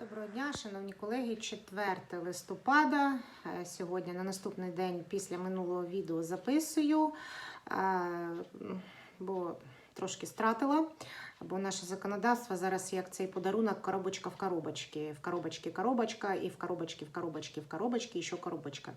Доброго дня, шановні колеги. 4 листопада. Е, Сьогодні на наступний день після минулого відео записую, е, бо трошки стратила. Бо наше законодавство зараз як цей подарунок коробочка в коробочці. В коробочці коробочка, і в коробочці в коробочці в коробочці, і ще коробочка.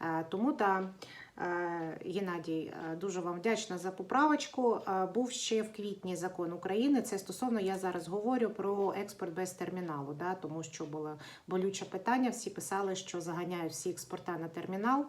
Е, Тому та е, Геннадій, е, дуже вам вдячна за поправочку. Був ще в квітні закон України. Це стосовно я зараз говорю про експорт без терміналу, да, тому що було болюче питання. Всі писали, що заганяють всі експорта на термінал.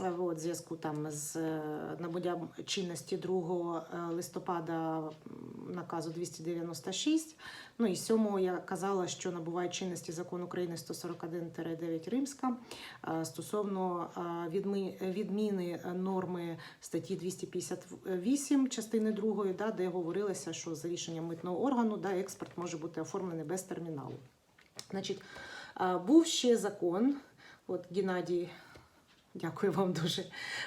Е, в зв'язку там з е, набуттям чинності 2 листопада наказу 296. Ну і 7 я казала, що набуває чинності закон України 141-9 Римська е, стосовно е, відміни норми статті 258 частини 2, да, де говорилося, що за рішенням митного органу да, експорт може бути оформлений без терміналу. Значить, е, був ще закон, от Геннадій. Дякую вам дуже.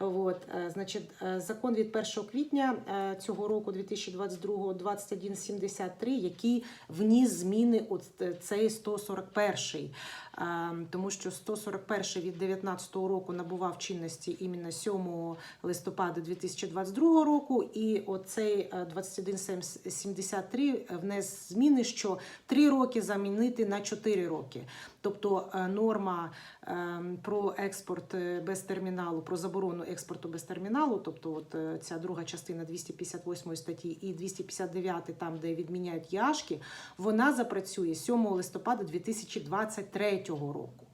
От, е, значить, е, закон від 1 квітня е, цього року, 2022 2173, який вніс зміни от цей 141 Е, тому що 141 від 19 року набував чинності іменно 7 листопада 2022 року, і оцей е, 2173 внес зміни, що 3 роки замінити на 4 роки. Тобто норма е, про експорт без терміналу, про заборону експорту без терміналу, тобто от е, ця друга частина 258 статті і 259, там де відміняють яшки, вона запрацює 7 листопада 2023 року.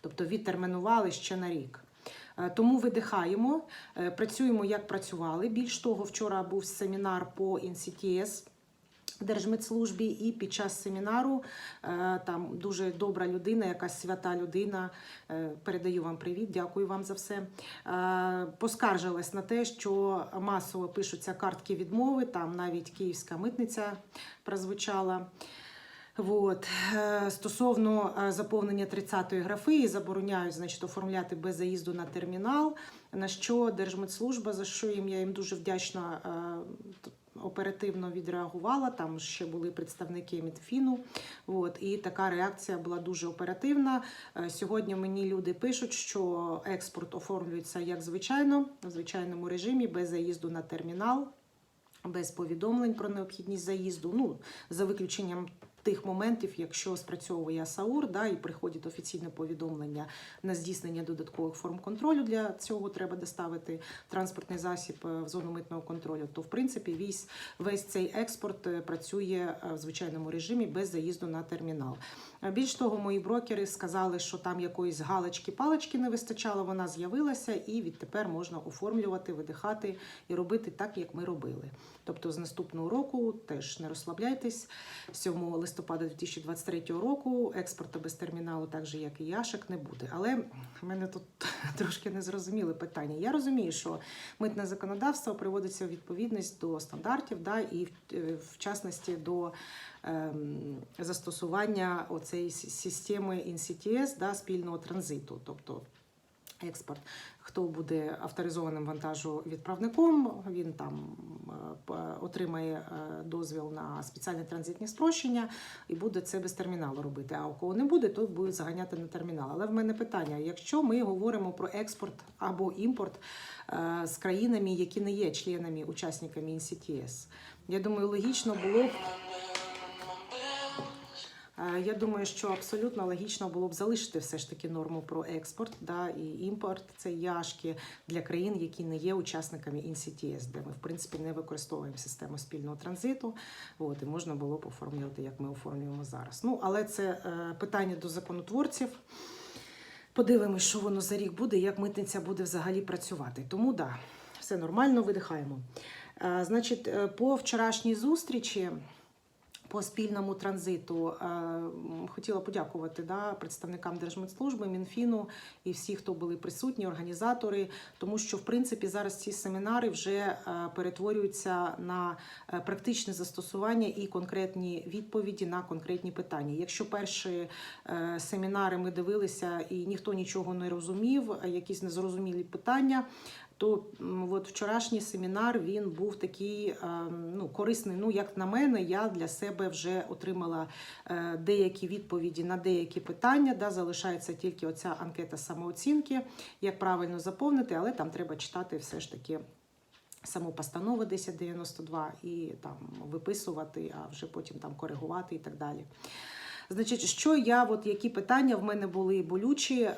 Тобто відтермінували ще на рік. Е, Тому видихаємо, е, працюємо як працювали. Більш того, вчора був семінар по NCTS Держмедслужбі, і під час семінару е, там дуже добра людина, якась свята людина. е, Передаю вам привіт, дякую вам за все. е, Поскаржилась на те, що масово пишуться картки відмови. Там навіть київська митниця прозвучала. Вот. Е, Стосовно е, заповнення 30-ї графи і забороняють значить, оформляти без заїзду на термінал, на що Держмедслужба, за що їм я їм дуже вдячна, е, оперативно відреагувала. Там ще були представники Мінфіну. От, і така реакція була дуже оперативна. Сьогодні мені люди пишуть, що експорт оформлюється як звичайно, в звичайному режимі, без заїзду на термінал без повідомлень про необхідність заїзду. Ну, за виключенням тих моментів, якщо спрацьовує САУР, да, і приходить офіційне повідомлення на здійснення додаткових форм контролю. Для цього треба доставити транспортний засіб е, в зону митного контролю. То, в принципі, весь, весь цей експорт е, працює е, в звичайному режимі без заїзду на термінал. Більш того, мої брокери сказали, що там якоїсь галочки-палочки не вистачало. Вона з'явилася, і відтепер можна оформлювати, видихати і робити так, як ми робили. Тобто з наступного року теж не розслабляйтесь. 7 листопада 2023 року експорту без терміналу, так же як і яшек, не буде. Але в мене тут трошки незрозуміле питання. Я розумію, що митне законодавство приводиться у відповідність до стандартів, да, і е, в частності до ем, застосування оцеї системи NCTS, да, спільного транзиту. Тобто експорт. Хто буде авторизованим вантажовідправником, він там е, отримає е, дозвіл на спеціальне транзитні спрощення і буде це без терміналу робити. А у кого не буде, то буде заганяти на термінал. Але в мене питання: якщо ми говоримо про експорт або імпорт е, з країнами, які не є членами учасниками NCTS, я думаю, логічно було б. Е, Я думаю, що абсолютно логічно було б залишити все ж таки норму про експорт да, і імпорт це яшки для країн, які не є учасниками NCTS, де ми в принципі не використовуємо систему спільного транзиту. От, і можна було б оформлювати, як ми оформлюємо зараз. Ну, але це е, питання до законотворців. Подивимось, що воно за рік буде, як митниця буде взагалі працювати. Тому да, все нормально, видихаємо. Е, Значить, по вчорашній зустрічі. По спільному транзиту е, хотіла подякувати да, представникам Держмедслужби, Мінфіну і всі, хто були присутні, організатори, тому що в принципі зараз ці семінари вже е, перетворюються на е, практичне застосування і конкретні відповіді на конкретні питання. Якщо перші семінари ми дивилися і ніхто нічого не розумів, якісь незрозумілі питання, то от вчорашній семінар він був такий е, ну, корисний. Ну, як на мене, я для себе вже отримала е, деякі відповіді на деякі питання. Да, залишається тільки оця анкета самооцінки, як правильно заповнити, але там треба читати все ж таки. Саму постанову 1092 і там виписувати, а вже потім там коригувати і так далі. Значить, що я, от які питання в мене були болючі, е,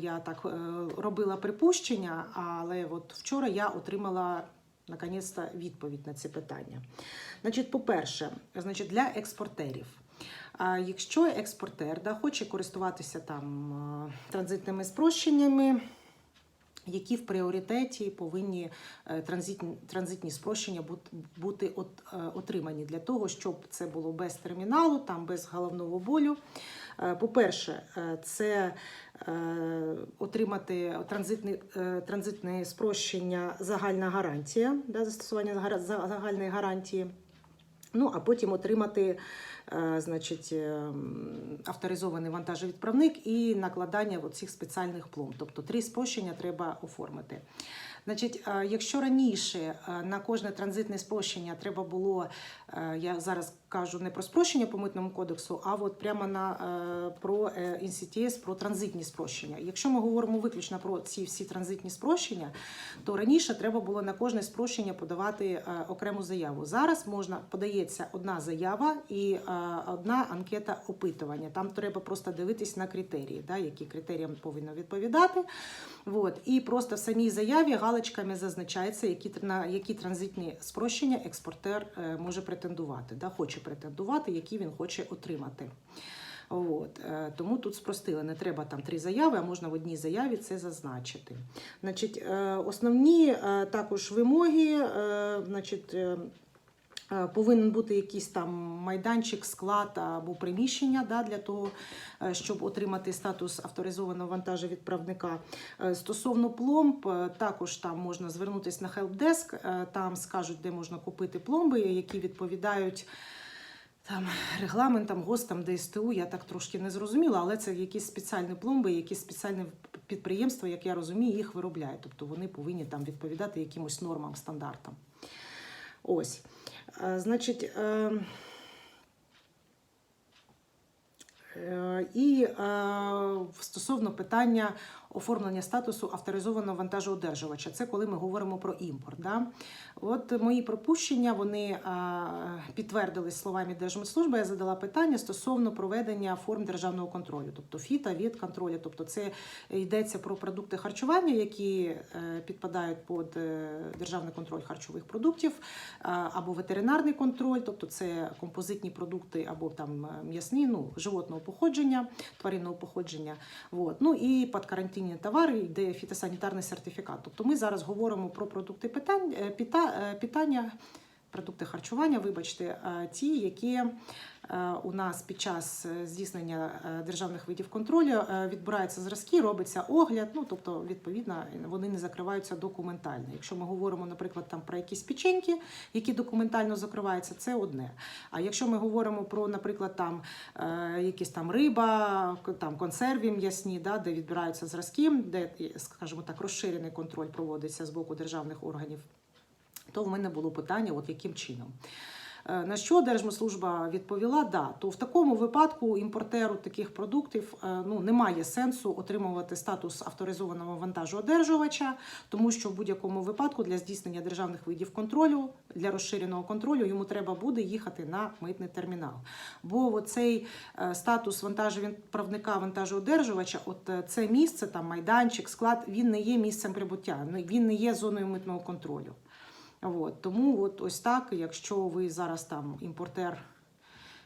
я так е, робила припущення, але от вчора я отримала наконець-то відповідь на ці питання. Значить, по-перше, значить, для експортерів. Якщо експортер да, хоче користуватися там е, транзитними спрощеннями, які в пріоритеті повинні е, транзитні, транзитні спрощення бут- бути е, отримані для того, щоб це було без терміналу, там без головного болю. Е, По-перше, це отримати транзитне, транзитне спрощення загальна гарантія, да, застосування загальної гарантії. Ну, а потім отримати значить, е, авторизований вантажовідправник і накладання цих спеціальних пломб. Тобто три спрощення треба оформити. Значить, е, якщо раніше е, на кожне транзитне спрощення треба було, е, я зараз кажу не про спрощення по митному кодексу, а от прямо на е, про е, NCTS, про транзитні спрощення. Якщо ми говоримо виключно про ці всі транзитні спрощення, то раніше треба було на кожне спрощення подавати е, окрему заяву. Зараз можна подається одна заява і е, одна анкета опитування. Там треба просто дивитись на критерії, да, які критеріям повинно відповідати. От. І просто в самій заяві галочками зазначається, які, на які транзитні спрощення експортер е, може претендувати, да, хоче претендувати, які він хоче отримати. От, е, тому тут спростили, не треба там три заяви, а можна в одній заяві це зазначити. Значить, е, основні е, також вимоги, е, значить, е, е, повинен бути якийсь там майданчик, склад або приміщення да, для того, е, щоб отримати статус авторизованого вантажовідправника. Е, Стосовно пломб, е, також там можна звернутися на хелпдеск, е, там скажуть, де можна купити пломби, які відповідають там регламентам, ГОСТам, ДСТУ, я так трошки не зрозуміла, але це якісь спеціальні пломби, якісь спеціальне підприємство, як я розумію, їх виробляє. Тобто вони повинні там відповідати якимось нормам, стандартам. Ось. Значить. І е, стосовно питання оформлення статусу авторизованого вантажоодержувача, це коли ми говоримо про імпорт. Да? От мої припущення вони е, підтвердились словами Держмитслужби. Я задала питання стосовно проведення форм державного контролю, тобто фіта, від контролю. Тобто, це йдеться про продукти харчування, які е, підпадають під е, державний контроль харчових продуктів, або ветеринарний контроль, тобто це композитні продукти або там м'ясні, ну животного походження, тваринного походження. Вот. Ну і під карантинні товари йде фітосанітарний сертифікат. Тобто ми зараз говоримо про продукти е, е, питання, продукти харчування, вибачте, е, ті, які е, у нас під час е, здійснення державних видів контролю відбираються зразки, робиться огляд. Ну тобто, відповідно, вони не закриваються документально. Якщо ми говоримо, наприклад, там про якісь печеньки, які документально закриваються, це одне. А якщо ми говоримо про, наприклад, там якісь там риба, там консерві м'ясні, да, де відбираються зразки, де, скажімо так, розширений контроль проводиться з боку державних органів, то в мене було питання, от яким чином. Е, На що Держмитслужба відповіла, да, то в такому випадку імпортеру таких продуктів е, ну, немає сенсу отримувати статус авторизованого вантажоодержувача, тому що в будь-якому випадку для здійснення державних видів контролю, для розширеного контролю йому треба буде їхати на митний термінал. Бо цей статус вантажовідправника, вантажоодержувача, от е, це місце, там майданчик, склад, він не є місцем прибуття, він не є зоною митного контролю. От, тому от ось так, якщо ви зараз там імпортер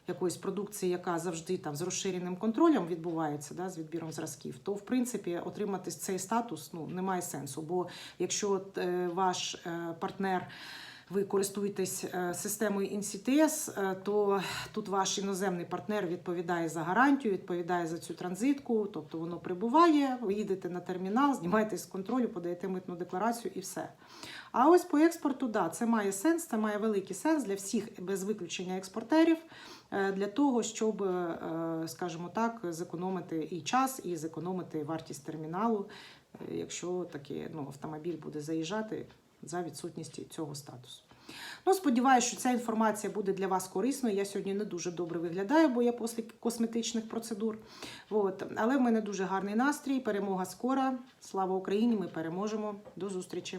якоїсь продукції, яка завжди там з розширеним контролем відбувається, да, з відбіром зразків, то в принципі отримати цей статус ну, немає сенсу. Бо якщо е, ваш е, партнер. Ви користуєтесь е, системою NCTS, е, то тут ваш іноземний партнер відповідає за гарантію, відповідає за цю транзитку, тобто воно прибуває, ви їдете на термінал, знімаєтесь з контролю, подаєте митну декларацію і все. А ось по експорту, да, це має сенс, це має великий сенс для всіх без виключення експортерів, е, для того, щоб, скажімо так, зекономити і час, і зекономити вартість терміналу. якщо таки ну, автомобіль буде заїжджати за відсутністю цього статусу. Ну, сподіваюся, що ця інформація буде для вас корисною. Я сьогодні не дуже добре виглядаю, бо я після косметичних процедур. От. Але в мене дуже гарний настрій. Перемога скора. Слава Україні! Ми переможемо. До зустрічі!